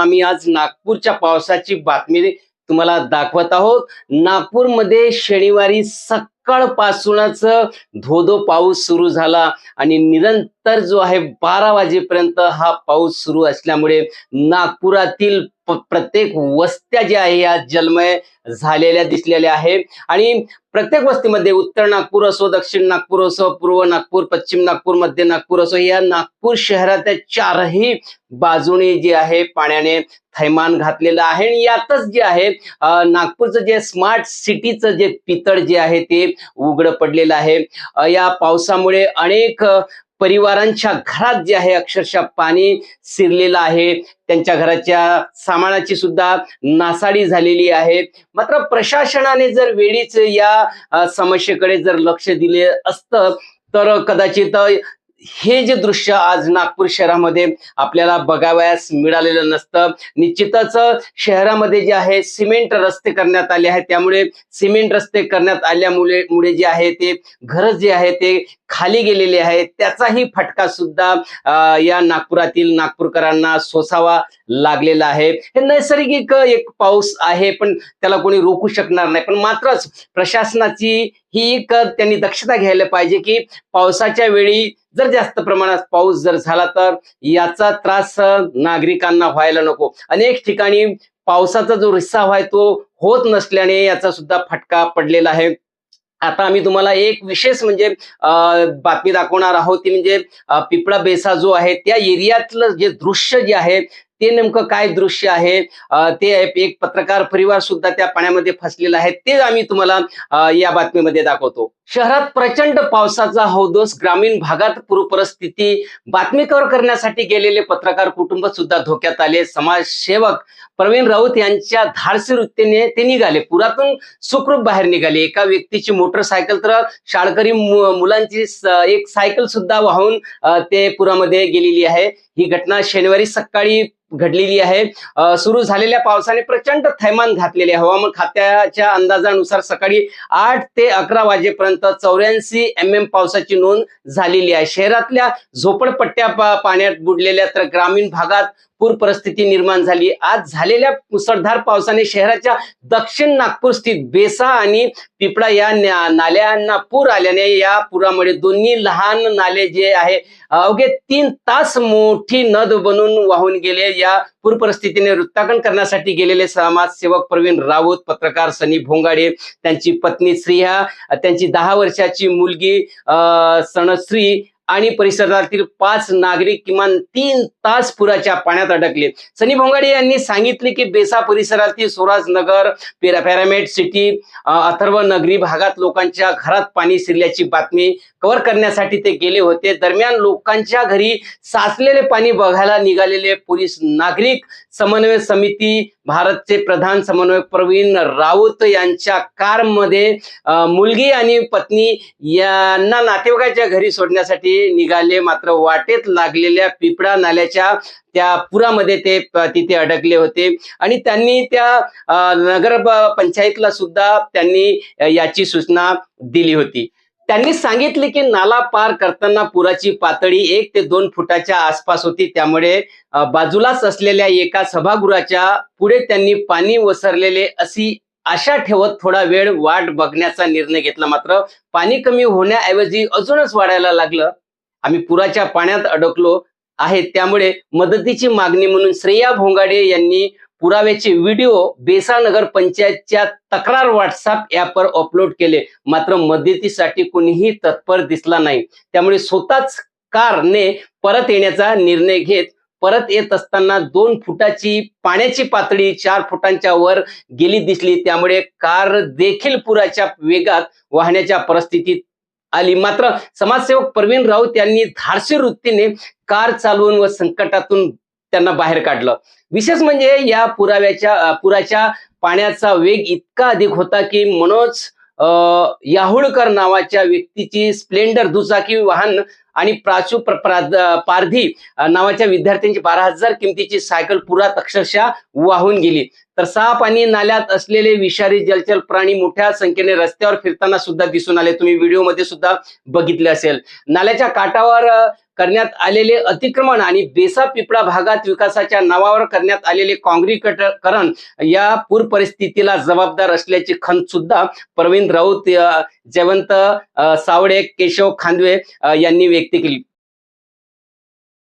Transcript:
आम्ही आज नागपूरच्या पावसाची बातमी तुम्हाला दाखवत आहोत. नागपूरमध्ये शनिवारी सकाळपासूनच धोधो पाऊस सुरू झाला आणि निरंतर जो आहे बारा वाजेपर्यंत हा पाऊस सुरू असल्यामुळे नागपुरातील प्रत्येक वस्त्या ज्या आहे या जलमय झालेल्या दिसलेल्या आहे. आणि प्रत्येक वस्तीमध्ये उत्तर नागपूर असो दक्षिण नागपूर असो पूर्व नागपूर पश्चिम नागपूर मध्य नागपूर असो या नागपूर शहरातल्या चारही बाजूने जे आहे पाण्याने थैमान घातलेलं आहे. आणि यातच जे आहे नागपूरचं जे स्मार्ट सिटीचं जे पितळ जे आहे ते उघड पडलेलं आहे. या पावसामुळे अनेक परिवारांच्या घरात जे आहे अक्षरशः पाणी शिरलेलं आहे. त्यांच्या घराच्या सामानाची सुद्धा नासाडी झालेली आहे. मात्र प्रशासनाने जर वेळीच या समस्येकडे जर लक्ष दिले असतं तर कदाचित हे जे दृश्य आज नागपूर शहरामध्ये आपल्याला बघावयास मिळालेलं नसतं. निश्चितच शहरामध्ये जे आहे सिमेंट रस्ते करण्यात आले आहेत. त्यामुळे सिमेंट रस्ते करण्यात आल्यामुळे मुळे जे आहे ते घर जे आहे ते खाली गेलेले आहेत. त्याचाही फटका सुद्धा या नागपुरातील नागपूरकरांना सोसावा लागलेला आहे. हे नैसर्गिक एक पाऊस आहे पण त्याला कोणी रोखू शकणार नाही. पण मात्रच प्रशासनाची ही एक त्यांनी दक्षता घ्यायला पाहिजे की पावसाच्या वेळी जर जास्त प्रमाणात पाऊस जर झाला तर याचा त्रास नागरिकांना व्हायला नको. अनेक ठिकाणी पावसाचा जो रिस्सा आहे तो होत नसल्याने याचा सुद्धा फटका पडलेला आहे. आता आम्ही तुम्हाला एक विशेष म्हणजे बातमी दाखवणार आहोत ती म्हणजे पिपळा बेसा जो आहे त्या एरियातलं जे दृश्य जे आहे ते नेमकं काय दृश्य आहे? ते एक पत्रकार परिवार सुद्धा त्या पाण्यामध्ये फसलेला आहे. ते आम्ही तुम्हाला या बातमीमध्ये दाखवतो. शहरात प्रचंड पावसाचा हौदोस ग्रामीण भागात पूरपरिस्थिती बातमी कव्हर करण्यासाठी गेलेले पत्रकार कुटुंब सुद्धा धोक्यात आले. समाजसेवक प्रवीण राऊत यांच्या धाडसी वृत्तीने ते निघाले. पुरातून सुखरूप बाहेर निघाले. एका व्यक्तीची मोटरसायकल तर शाळकरी मुलांची एक सायकल सुद्धा वाहून ते पुरामध्ये गेलेली आहे. ही घटना शनिवारी सकाळी घडलेली आहे. सुरू झालेल्या पावसाने प्रचंड थैमान घातलेले हवामान खात्याच्या अंदाजानुसार सकाळी आठ ते अकरा वाजेपर्यंत चौऱ्याऐंशी एम एम पावसाची नोंद झालेली आहे. शहरातल्या झोपडपट्ट्या पाण्यात बुडलेल्या तर ग्रामीण भागात पूर परिस्थिती निर्माण झाली. आज झालेल्या मुसळधार पावसाने शहराच्या दक्षिण नागपूर स्थित बेसा आणि पिपळा या नाल्यांना पूर आल्याने या पुरामुळे दोन्ही लहान नाले जे आहे अवघे तीन तास मोठी नद बनून वाहून गेले. या पूर परिस्थितीने वृत्ताकन करण्यासाठी गेलेले समाजसेवक प्रवीण राऊत पत्रकार सनी भोंगाडे त्यांची पत्नी श्रिया त्यांची दहा वर्षाची मुलगी अं, सणश्री आणि परिसरातील पाच नागरिक किमान तीन तास पुराच्या पाण्यात अडकले. सनी भोंगाडे यांनी सांगितले की बेसा परिसरातील स्वराज नगर पिरा- पॅरामेड सिटी अथर्व नगरी भागात लोकांच्या घरात पाणी शिरल्याची बातमी कव्हर करण्यासाठी ते गेले होते. दरम्यान लोकांच्या घरी साचलेले पाणी बघायला निघालेले पोलीस नागरिक समन्वय समिती भारतचे प्रधान समन्वयक प्रवीण राऊत यांच्या कारमध्ये मुलगी आणि पत्नी यांना नातेवाईकाच्या घरी सोडण्यासाठी निघाले. मात्र वाटेत लागलेल्या पिपळा नाल्याच्या त्या पुरामध्ये ते तिथे अडकले होते. आणि त्यांनी त्या नगर पंचायतला सुद्धा त्यांनी याची सूचना दिली होती. त्यांनी सांगितले की नाला पार करताना पुराची पातळी एक ते दोन फुटाच्या आसपास होती. त्यामुळे बाजूलाच असलेल्या एका सभागृहाच्या पुढे त्यांनी पाणी वसरलेले अशी आशा ठेवत थोडा वेळ वाट बघण्याचा निर्णय घेतला. मात्र पाणी कमी होण्याऐवजी अजूनच वाढायला लागलं. आम्ही पुराच्या पाण्यात अडकलो आहे. त्यामुळे मदतीची मागणी म्हणून श्रेया भोंगाडे यांनी पुराव्याचे व्हिडिओ बेसानगर पंचायतच्या तक्रार व्हॉट्सअप ऍपवर अपलोड केले. मात्र मदतीसाठी कोणीही तत्पर दिसला नाही. त्यामुळे स्वतःच कारने परत येण्याचा निर्णय घेत परत येत असताना दोन फुटाची पाण्याची पातळी चार फुटांच्या वर गेली दिसली. त्यामुळे कार देखील पुराच्या वेगात वाहण्याच्या परिस्थितीत आली. मात्र समाजसेवक प्रवीण राऊत यांनी धाडसी वृत्तीने कार चालवून व संकटातून त्यांना बाहेर काढलं. विशेष म्हणजे या पुराव्याच्या पुराच्या पाण्याचा वेग इतका अधिक होता की मनोज याहुळकर नावाच्या व्यक्तीची स्प्लेंडर दुचाकी वाहन आणि प्राचू प्र- प्रा- पारधी नावाच्या विद्यार्थ्यांची बारा हजार किमतीची सायकल पुरात अक्षरशः वाहून गेली. तर साप आणि नाल्यात असलेले विषारी जलचर प्राणी मोठ्या संख्येने रस्त्यावर फिरताना सुद्धा दिसून आले. तुम्ही व्हिडिओमध्ये सुद्धा बघितले असेल. नाल्याच्या काठावर करण्यात आलेले अतिक्रमण आणि बेसा पिपळा भागात विकासाच्या नावावर करण्यात आलेले काँग्रीकरण या पूर परिस्थितीला जबाबदार असल्याची खंत सुद्धा प्रवीण राऊत जयवंत सावडे केशव खांदवे यांनी व्यक्त केली.